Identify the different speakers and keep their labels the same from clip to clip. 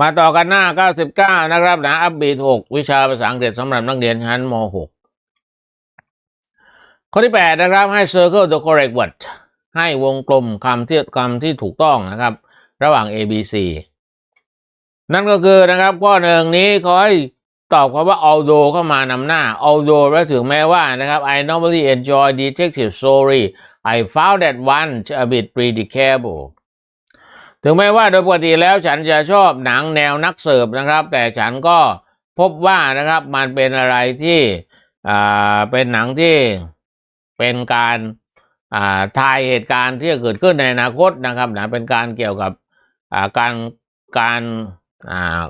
Speaker 1: มาต่อกันหน้า 99 นะครับนะอัพบีท6วิชาภาษาอังกฤษสำหรับนักเรียนชั้นม .6 ข้อที่ 8 นะครับ ให้ circle the correct word ให้วงกลมคำที่คำที่ถูกต้องนะครับ ระหว่าง A B C นั่นก็คือนะครับข้อหนึ่งนี้ขอให้ตอบคำว่า although เข้ามานำหน้า although และถึงแม้ว่านะครับ I normally enjoy detective story I found that one a bit predictable ถึงแม้ว่าโดยปกติแล้วฉันจะชอบหนังแนวนักเสืบนะครับ แต่ฉันก็พบว่านะครับมันเป็นอะไรที่อ่าเป็นหนังที่เป็นการอ่าทายเหตุการณ์ที่จะเกิดขึ้นในอนาคตนะครับนะเป็นการเกี่ยวกับอ่าการการอ่า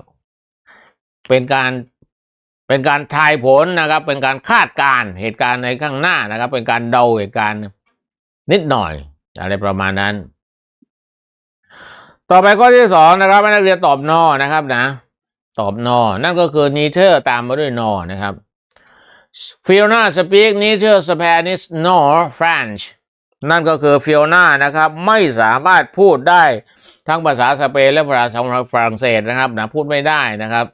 Speaker 1: เป็นการเป็นการทายผลนะครับ เป็นการคาดการเหตุการณ์ในข้างหน้านะครับ เป็นการเดาเหตุการณ์นิดหน่อย อะไรประมาณนั้น ต่อไปข้อที่สองนะครับให้นักเรียนตอบนอนะครับนะ ตอบนอ นั่นก็คือ neither ตามมาด้วยนอนะครับ Fiona speak neither Spanish nor French นั่นก็คือ Fiona นะครับ ไม่สามารถพูดได้ทั้งภาษาสเปนและภาษาฝรั่งเศสนะครับนะพูดไม่ได้นะครับ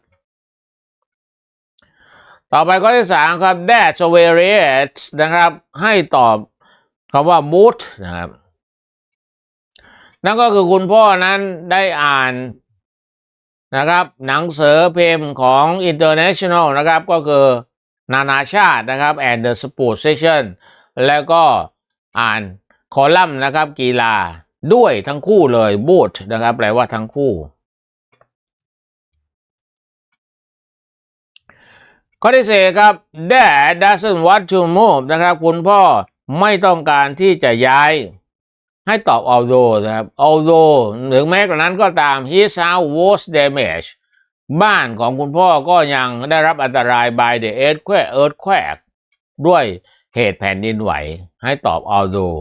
Speaker 1: ต่อไปข้อที่สามครับ that's very it นะครับ ให้ตอบคำว่า mood นะครับ นั่นก็คือคุณพ่อนั้นได้อ่านนะครับ หนังสือพิมพ์ของ International นะครับ ก็คือนานาชาตินะครับ and the sport section แล้วก็อ่านคอลัมน์นะครับ กีฬาด้วยทั้งคู่เลย both นะครับ แปลว่าทั้งคู่ ข้อที่สี่ครับ Dad doesn't want to move นะครับ คุณพ่อไม่ต้องการที่จะย้าย ให้ตอบ although นะครับ although หรือแม้กระนั้นก็ตาม his house was damaged บ้านของคุณพ่อก็ยังได้รับอันตราย by the earthquake earthquake ด้วยเหตุแผ่นดินไหว ให้ตอบ although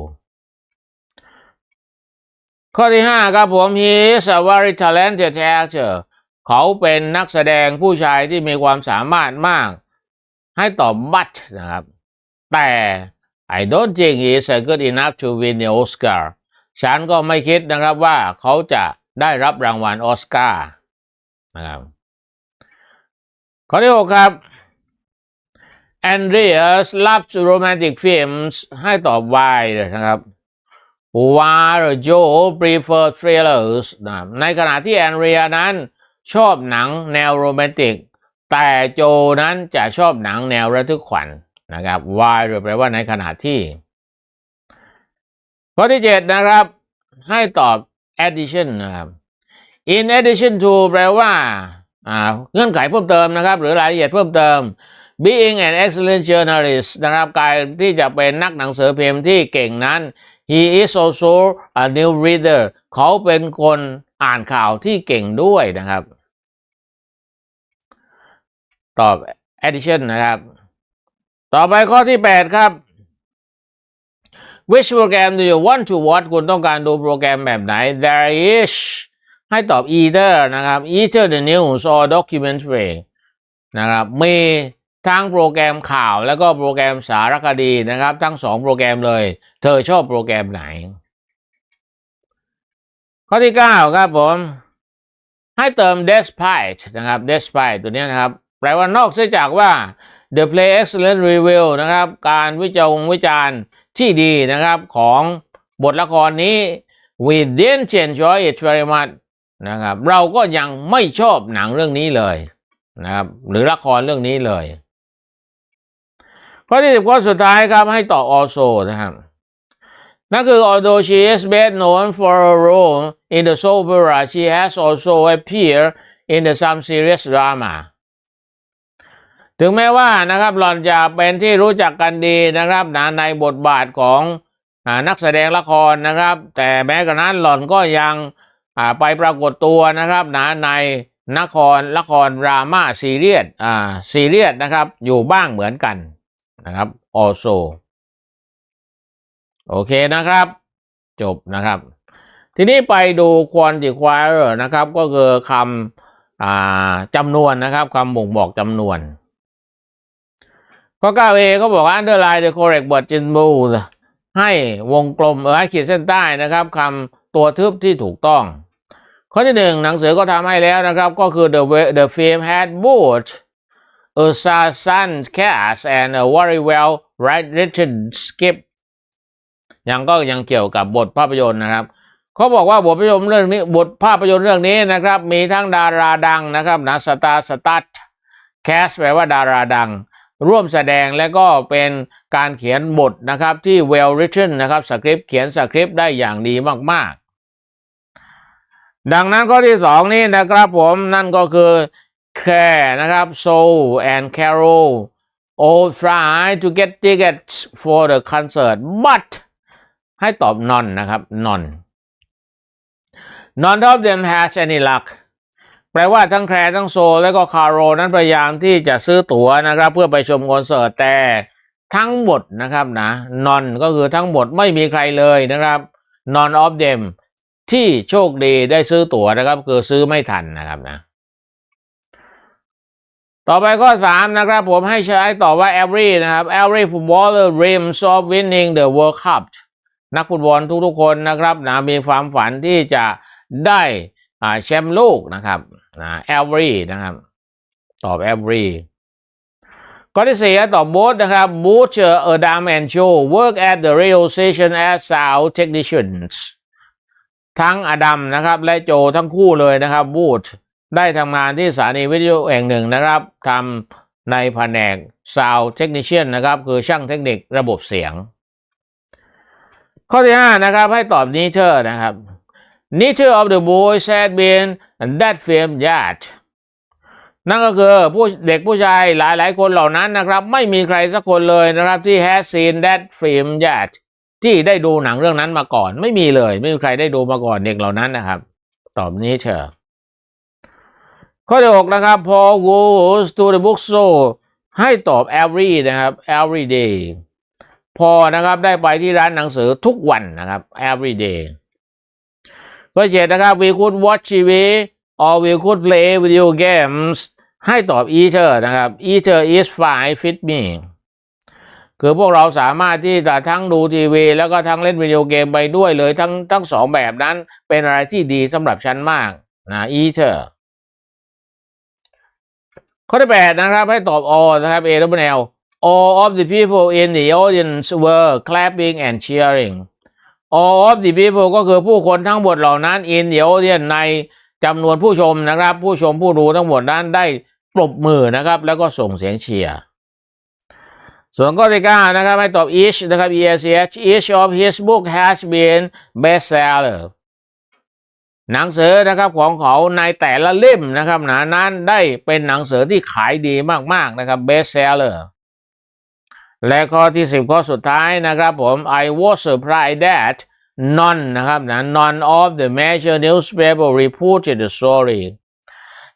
Speaker 1: ข้อที่ 5 ครับผม he is a very talented actor เขาเป็นนักแสดงผู้ชายที่มีความสามารถมาก ให้ตอบ but นะครับ แต่ I don't think he is good enough to win the Oscar ฉันก็ไม่คิดนะครับว่าเขาจะได้รับรางวัลออสการ์นะครับข้อที่6ครับ Andreas loves romantic films ให้ตอบ why เลยนะครับ while Joe prefer thrillers นะในขณะที่แอนเรียนั้นชอบหนังแนวโรแมนติก แต่โจนั้นจะชอบหนังแนวระทึกขวัญ นะครับ why หรือแปลว่าในขณะที่ ข้อที่7นะครับ ให้ตอบ addition นะครับ in addition to แปลว่าอ่าเงื่อนไขเพิ่มเติมนะครับ หรือรายละเอียดเพิ่มเติม being an excellent journalist นะครับการที่จะเป็นนักหนังสือพิมพ์ที่เก่งนั้น he is also a new reader เขาเป็นคนอ่านข่าวที่เก่งด้วยนะครับ ตอบ addition นะครับ ต่อไปข้อที่ 8 ครับ which program do you want to watch คุณต้องการดูโปรแกรมแบบไหน there is ให้ตอบ either นะครับ either the news or documentary นะครับมีทั้งโปรแกรมข่าวแล้วก็โปรแกรมสารคดีนะครับ ทั้งสองโปรแกรมเลย เธอชอบโปรแกรมไหน ข้อที่ 9 ครับผม ให้เติม despite นะครับ despite ตัวนี้นะครับ แปลว่านอกเสียจากว่า the play excellent review นะครับ การวิจารณ์วิจารณ์ที่ดีนะครับของบทละครนี้ we didn't enjoy it very much นะครับ เราก็ยังไม่ชอบหนังเรื่องนี้เลยนะครับ หรือละครเรื่องนี้เลย ข้อที่สิบข้อสุดท้ายครับให้ตอบ also นะครับนั่นคือ although she is best known for her role in the soap opera she has also appeared in the some serious drama ถึงแม้ว่านะครับหล่อนจะเป็นที่รู้จักกันดีนะครับนะในบทบาทของอนักแสดงละครนะครับ แต่แม้กระนั้นหล่อนก็ยังไปปรากฏตัวนะครับนะในนครละครรามาซีเรียสอ่าซีเรียสนะครับอยู่บ้างเหมือนกันนะครับ also โอเคนะครับ จบนะครับ ทีนี้ไปดู quantifier นะครับ ก็คือคำอ่าจำนวนนะครับคำบ่งบอกจำนวน ข้อ 9a เขาบอกว่า underline the correct word in bold ให้วงกลมเออให้ขีดเส้นใต้นะครับคำตัวทึบที่ถูกต้อง ข้อที่หนึ่งหนังสือก็ทำให้แล้วนะครับ ก็คือ the the film had both a sun cast and a very well written script ยังก็ยังเกี่ยวกับบทภาพยนตร์นะครับเขาบอกว่าบทภาพยนตร์เรื่องนี้บทภาพยนตร์เรื่องนี้นะครับ มีทั้งดาราดังนะครับนะสตาร์สตัดแคสแปลว่าดาราดัง ร่วมแสดงและก็เป็นการเขียนบทนะครับ ที่ well written นะครับสคริปต์เขียนสคริปต์ได้อย่างดีมากๆ ดังนั้นข้อที่สองนี่นะครับผมนั่นก็คือ care นะครับ Soul and Carol all try to get tickets for the concert but ให้ตอบ none นะครับ none none of them has any luck แปลว่าทั้งแคร์ทั้งโซ และก็คาร์โรนั้นพยายามที่จะซื้อตั๋วนะครับ เพื่อไปชมคอนเสิร์ตแต่ทั้งหมดนะครับนะ none ก็คือทั้งหมดไม่มีใครเลยนะครับ none of them ที่โชคดีได้ซื้อตั๋วนะครับ คือซื้อไม่ทันนะครับนะ ต่อไปข้อสามนะครับ ผมให้ใช้ตอบว่า every นะครับ every footballer dreams of winning the World Cup นักฟุตบอลทุกๆคนนะครับนะมีความฝันที่จะได้อ่าแชมป์โลกนะครับ นะ every นะครับ ตอบ every ข้อที่สี่ตอบ both นะครับ both Adam and Joe work at the radio station as sound technicians ทั้งอดัมนะครับ และโจทั้งคู่เลยนะครับ both ได้ทำงานที่สถานีวิทยุแห่งหนึ่งนะครับทำในแผนก sound technician นะครับ คือช่างเทคนิคระบบเสียง ข้อที่ห้านะครับ ให้ตอบ neither นะครับ neither of the boys had been that film yet นั่นก็คือผู้เด็กผู้ชายหลายๆ คนเหล่านั้นนะครับ ไม่มีใครสักคนเลยนะครับที่ has seen that film yet ที่ได้ดูหนังเรื่องนั้นมาก่อน ไม่มีเลย ไม่มีใครได้ดูมาก่อนเด็กเหล่านั้นนะครับ ตอบ neither ข้อที่หกนะครับ Paul goes to the bookstore ให้ตอบ every นะครับ every day พอนะครับได้ไปที่ร้านหนังสือทุกวันนะครับ every day ข้อเจ็ดนะครับ we could watch TV or we could play video games ให้ตอบ either นะครับ either is fine fit me คือพวกเราสามารถที่จะทั้งดูทีวี แล้วก็ทั้งเล่นวิดีโอเกมไปด้วยเลยทั้งทั้งสองแบบนั้นเป็นอะไรที่ดีสำหรับฉันมากนะ either ข้อที่แปดนะครับให้ตอบ all นะครับ A W L all of the people in the audience were clapping and cheering all of the people ก็คือผู้คนทั้งหมดเหล่านั้น in the audience ในจำนวนผู้ชมนะครับ ผู้ชมผู้ดูทั้งหมดนั้นได้ปรบมือนะครับ แล้วก็ส่งเสียงเชียร์ส่วนข้อที่เก้านะครับให้ตอบ each นะครับ E S H each of his book has been bestseller หนังสือนะครับของเขาในแต่ละเล่มนะครับหนะนั้นได้เป็นหนังสือที่ขายดีมากๆนะครับ best seller และข้อที่สิบข้อสุดท้ายนะครับผม I was surprised that none นะครับนะ none of the major newspaper reported the story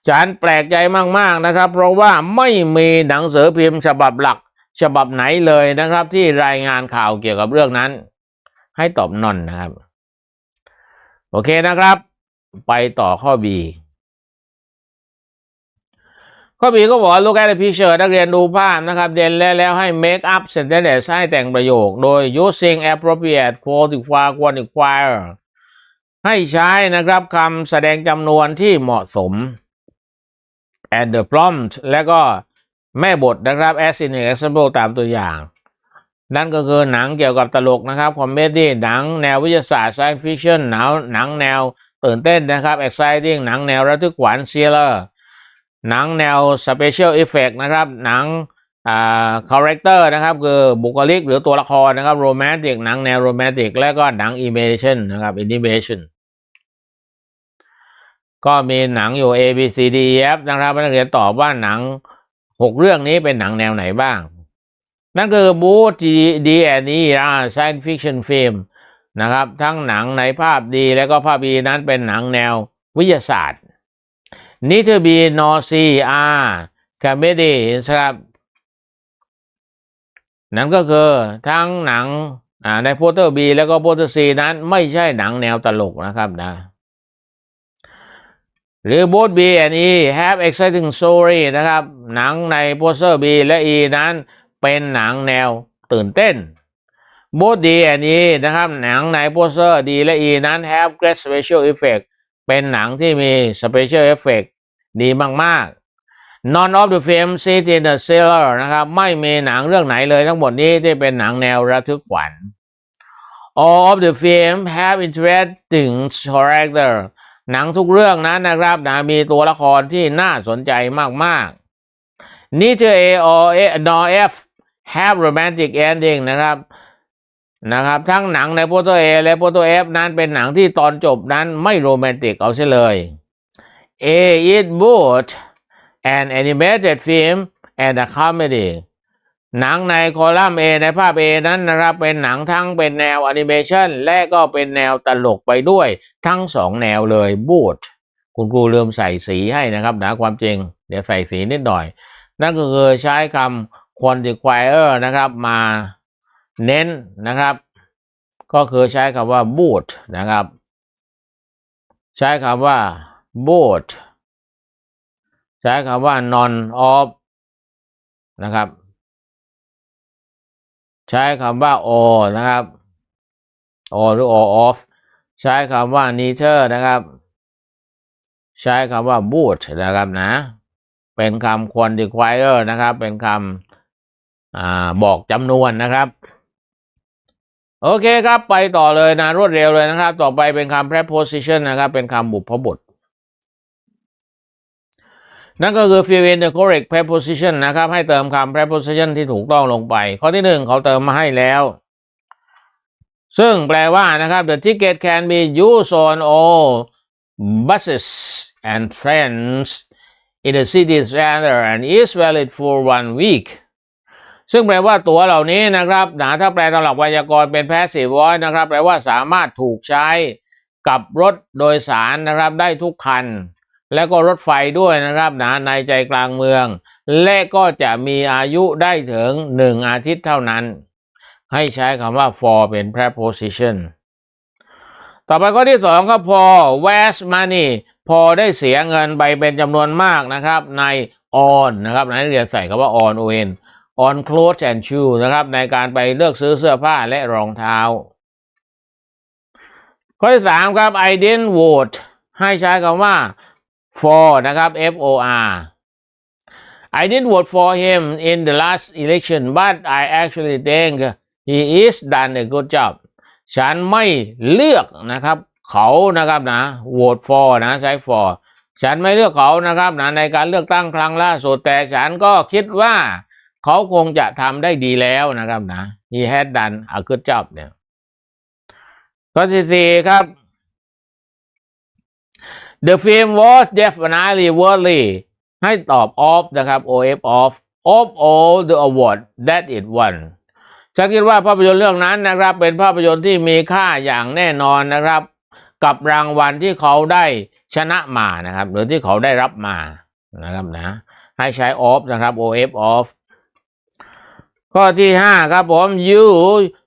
Speaker 1: ฉันแปลกใจมาก ๆ นะครับ เพราะว่าไม่มีหนังสือพิมพ์ฉบับหลัก ฉบับไหนเลยนะครับ ที่รายงานข่าวเกี่ยวกับเรื่องนั้น ให้ตอบนอนนะครับ โอเคนะครับ ไปต่อข้อ B ข้อ B ก็บอกว่า look at the picture นักเรียนดูภาพนะครับ เด่นแล้วแล้วให้ make up sentence ให้แต่งประโยค โดย using appropriate qualifier qualifier ให้ใช้นะครับคำแสดงจำนวนที่เหมาะสม and the prompt และก็แม่บทนะครับ as in an example ตามตัวอย่าง นั่นก็คือหนังเกี่ยวกับตลกนะครับคอมเมดี้หนังแนววิทยาศาสตร์ science fiction หนังหนังแนวตื่นเต้นนะครับ exciting หนังแนวระทึกขวัญ thriller หนังแนว special effect นะครับ หนังอ่า character นะครับ คือบุคลิกหรือตัวละครนะครับ romantic หนังแนว romantic และก็หนัง animation นะครับ animation ก็มีหนังอยู่ A B C D E F นะครับนักเรียนตอบว่าหนังหกเรื่องนี้เป็นหนังแนวไหนบ้าง นั่นคือบูธ D and E อ่า science fiction film นะครับ ทั้งหนังในภาพดีและก็ภาพดีนั้นเป็นหนังแนววิทยาศาสตร์ นิเทอร์บีนอซีอาคาเมดี้นะครับ นั่นก็คือทั้งหนังในโพสเตอร์บีแล้วก็โพสเตอร์ซีนั้นไม่ใช่หนังแนวตลกนะครับนะหรือ both B and E have exciting story นะครับ หนังในโปสเตอร์ B และ E นั้นเป็นหนังแนวตื่นเต้น both D and E นะครับ หนังในโปสเตอร์ D และ E นั้น have great special effect เป็นหนังที่มีสเปเชียลเอฟเฟกดีมาก ๆ None of the Film City the Sailor นะครับ ไม่มีหนังเรื่องไหนเลยทั้งหมดนี้ที่เป็นหนังแนวระทึกขวัญ All of the film have interesting character หนังทุกเรื่องนั้นนะครับนะมีตัวละครที่น่าสนใจมาก ๆ Neither A or A nor F have romantic ending นะครับ นะครับ ทั้งหนังในโปรโตเอและโปรโตเอฟนั้นเป็นหนังที่ตอนจบนั้นไม่โรแมนติกเอาเสียเลย A is both an animated film and a comedy หนังในคอลัมน์ A ในภาพ A นั้นนะครับเป็นหนังทั้งเป็นแนวแอนิเมชันและก็เป็นแนวตลกไปด้วยทั้งสองแนวเลยบูดคุณครูลืมใส่สีให้นะครับนะความจริง เดี๋ยวใส่สีนิดหน่อย นั่นก็คือใช้คำ quantifier นะครับมา เน้นนะครับ ก็คือใช้คำว่า boot นะครับ ใช้คำว่า boot ใช้คำว่า non of นะครับ ใช้คำว่า or นะครับ or หรือ or of ใช้คำว่า neither นะครับ ใช้คำว่า boot นะครับนะ เป็นคำ quantifier นะครับ เป็นคำอบอกจำนวนนะครับ โอเคครับไปต่อเลยนะรวดเร็วเลยนะครับ ต่อไปเป็นคำ preposition นะครับ เป็นคำบุพบท นั่นก็คือ fill in the correct preposition นะครับ ให้เติมคำ preposition ที่ถูกต้องลงไป ข้อที่หนึ่งเขาเติมมาให้แล้ว ซึ่งแปลว่านะครับ the ticket can be used on all buses and trains in the city center and is valid for one week ซึ่งแปลว่าตั๋วเหล่านี้นะครับนะถ้าแปลตามหลักไวยากรณ์เป็น passive voice นะครับแปลว่าสามารถถูกใช้กับรถโดยสารนะครับได้ทุกคัน แล้วก็รถไฟด้วยนะครับนะในใจกลางเมือง และก็จะมีอายุได้ถึงหนึ่งอาทิตย์เท่านั้น ให้ใช้คำว่า for เป็น preposition ต่อไปข้อที่สองครับพอ waste money พอได้เสียเงินไปเป็นจำนวนมากนะครับใน on นะครับในเรียนใส่คำว่า on on on clothes and shoes นะครับ ในการไปเลือกซื้อเสื้อผ้าและรองเท้า ข้อที่สามครับ I didn't vote ให้ใช้คำว่า for นะครับ F O R I didn't vote for him in the last election but I actually think he is done a good job ฉันไม่เลือกนะครับ เขานะครับนะ vote for นะใช้ for ฉันไม่เลือกเขานะครับนะในการเลือกตั้งครั้งล่าสุดแต่ฉันก็คิดว่า เขาคงจะทำได้ดีแล้วนะครับนะ he had done a good job เนี่ยข้อที่สี่ครับ the film was definitely worthy ให้ตอบ of นะครับ of of of all the award that it won ฉันคิดว่าภาพยนตร์เรื่องนั้นนะครับ เป็นภาพยนตร์ที่มีค่าอย่างแน่นอนนะครับ กับรางวัลที่เขาได้ชนะมานะครับ หรือที่เขาได้รับมานะครับนะ ให้ใช้ of นะครับ of of ข้อที่ห้าครับผม you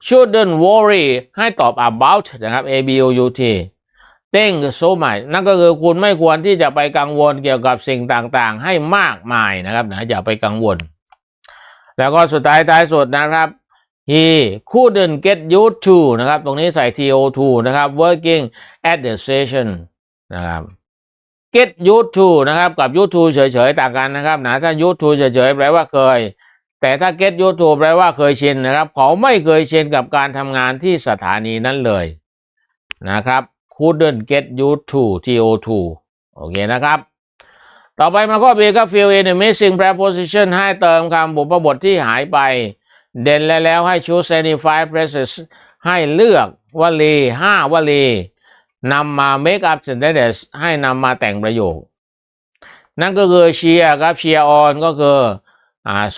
Speaker 1: shouldn't worry ให้ตอบ about นะครับ a b o u t think so much นั่นก็คือคุณไม่ควรที่จะไปกังวลเกี่ยวกับสิ่งต่างๆ ให้มากมายนะครับนะอย่าไปกังวล แล้วก็สุดท้ายท้ายสุดนะครับ he couldn't get used to นะครับ ตรงนี้ใส่ to นะครับ working at the station นะครับ get used to นะครับ กับ used to เฉยๆ ต่างกันนะครับนะถ้า used to เฉยๆ แปลว่าเคย แต่ถ้า get used to แปลว่าเคยชินนะครับ เขาไม่เคยชินกับการทำงานที่สถานีนั้นเลยนะครับ couldn't get used to to โอเคนะครับ ต่อไปมาข้อ B ก็ fill in the missing preposition ให้เติมคำบุพบทที่หายไป เด่นแล้วแล้วให้ choose any five phrases ให้เลือกวลีห้าวลีนำมา make up sentences ให้นำมาแต่งประโยค นั่นก็คือเชียร์ครับเชียร์ออนก็คือ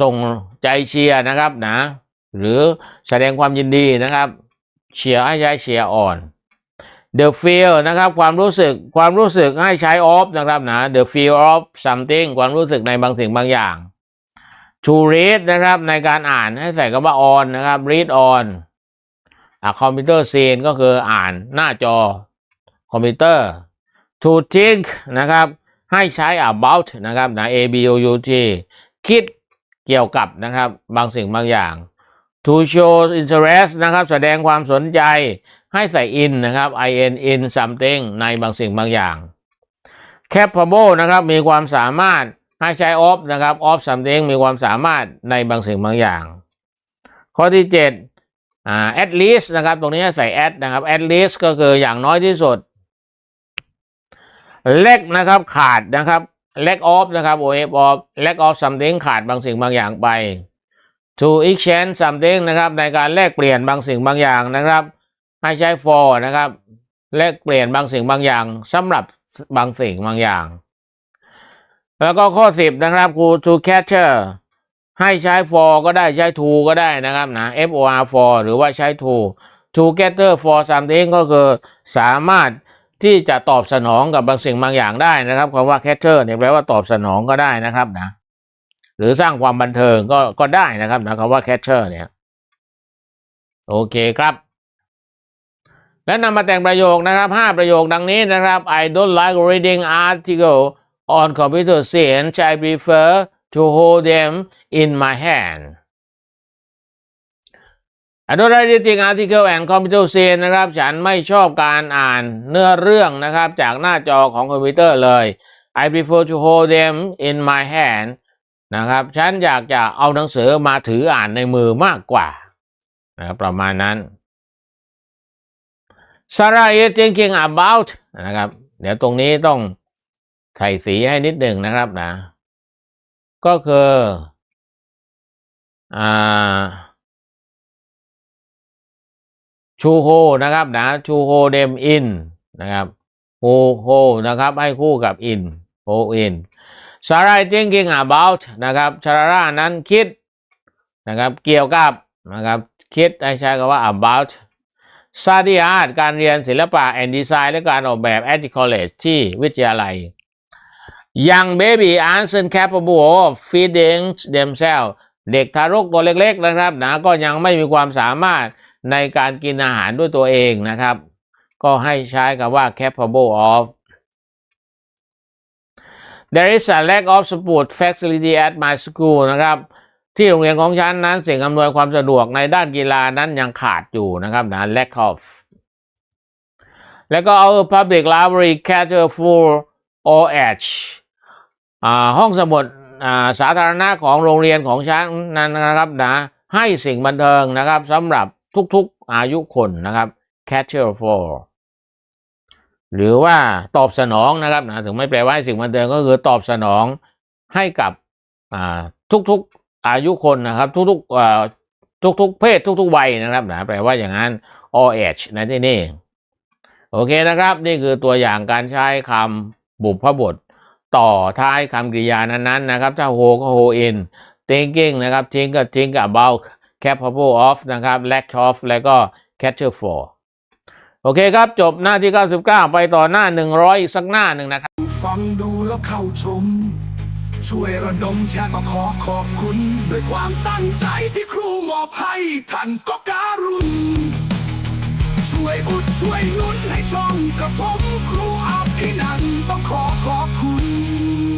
Speaker 1: ส่งใจเชียร์นะครับนะหรือแสดงความยินดีนะครับเชียร์ให้ใช้เชียร์อ่อน the feel นะครับความรู้สึกความรู้สึกให้ใช้ of นะครับนะ the feel of something ความรู้สึกในบางสิ่งบางอย่าง to read นะครับในการอ่านให้ใส่คำว่า on นะครับ read on อคอมพิวเตอร์ซีนก็คืออ่านหน้าจอคอมพิวเตอร์ to think นะครับให้ใช้ about นะครับนะ a b o u t คิด เกี่ยวกับนะครับบางสิ่งบางอย่าง to show interest นะครับแสดงความสนใจให้ใส่ in นะครับ in in something ในบางสิ่งบางอย่าง capable นะครับมีความสามารถให้ใช้ of นะครับ of something มีความสามารถในบางสิ่งบางอย่าง ข้อที่เจ็ดอ่า at least นะครับตรงนี้ใส่ at นะครับ at least ก็คืออย่างน้อยที่สุด lack นะครับขาดนะครับ lack of นะครับ of of lack of something ขาดบางสิ่งบางอย่างไป to exchange something นะครับ ในการแลกเปลี่ยนบางสิ่งบางอย่างนะครับ ให้ใช้ for นะครับ แลกเปลี่ยนบางสิ่งบางอย่างสำหรับบางสิ่งบางอย่าง แล้วก็ข้อ 10 นะครับกู to capture ให้ใช้ for ก็ได้ใช้ to ก็ได้นะครับนะ for for หรือว่าใช้ to to gather for something ก็คือสามารถ ที่จะตอบสนองกับบางสิ่งบางอย่างได้นะครับคำว่า capture เนี่ยแปลว่าตอบสนองก็ได้นะครับนะหรือสร้างความบันเทิงก็ก็ได้นะครับนะคำว่า capture เนี่ยโอเคครับ และนำมาแต่งประโยคนะครับห้าประโยคดังนี้นะครับ I don't like reading article on computer science I prefer to hold them in my hand I don't like reading article and computer science นะครับ ฉันไม่ชอบการอ่านเนื้อเรื่องนะครับ จากหน้าจอของคอมพิวเตอร์เลย I prefer to hold them in my hand นะครับ ฉันอยากจะเอาหนังสือมาถืออ่านในมือมากกว่านะครับประมาณนั้น Sarah is thinking about นะครับ เดี๋ยวตรงนี้ต้องใส่สีให้นิดหนึ่งนะครับนะ ก็คืออ่า ชูโฮนะครับนะชูโฮเดมอินนะครับโฮโฮนะครับให้คู่กับอินโฮอิน Sarah is thinking about นะครับชาร่านั้นคิดนะครับเกี่ยวกับนะครับคิดให้ใช้คำว่า about study art การเรียนศิลปะ and design และการออกแบบ at the college ที่วิทยาลัย Young baby aren't capable of feeding themselves เด็กทารกตัวเล็กๆนะครับนะก็ยังไม่มีความสามารถ ในการกินอาหารด้วยตัวเองนะครับ ก็ให้ใช้คำว่า capable of There is a lack of sport facility at my school นะครับ ที่โรงเรียนของฉันนั้นสิ่งอำนวยความสะดวกในด้านกีฬานั้นยังขาดอยู่นะครับนะ lack of แล้วก็ our public library cater for all age อ่าห้องสมุดสาธารณะของโรงเรียนของฉันนั้นนะครับนะให้สิ่งบันเทิงนะครับสำหรับ ทุกๆอายุคนนะครับ cater for หรือว่าตอบสนองนะครับนะถึงไม่แปลว่าสิ่งบันเทิงก็คือตอบสนองให้กับทุกๆอายุคนนะครับ ทุกๆทุกๆเพศทุกๆวัยนะครับนะแปลว่าอย่างนั้น all age ในที่นี่โอเคนะครับ นี่คือตัวอย่างการใช้คำบุพบท ต่อท้ายคำกริยานั้นๆนะครับ ถ้า hold ก็ hold in thinking นะครับ think ก็ think about capable of นะครับ lack of แล้วก็ cater for โอเคครับ จบหน้าที่ 99 ไปต่อหน้า 100 อีกสักหน้าหนึ่งนะครับ
Speaker 2: ฟังดูแล้วเข้าชม ช่วยระดมแชร์ก็ขอขอบคุณ ด้วยความตั้งใจที่ครูมอบให้ท่านก็การุณช่วยอุดช่วยนุนให้ช่องกับผมครูอาภินันต้องขอขอบคุณ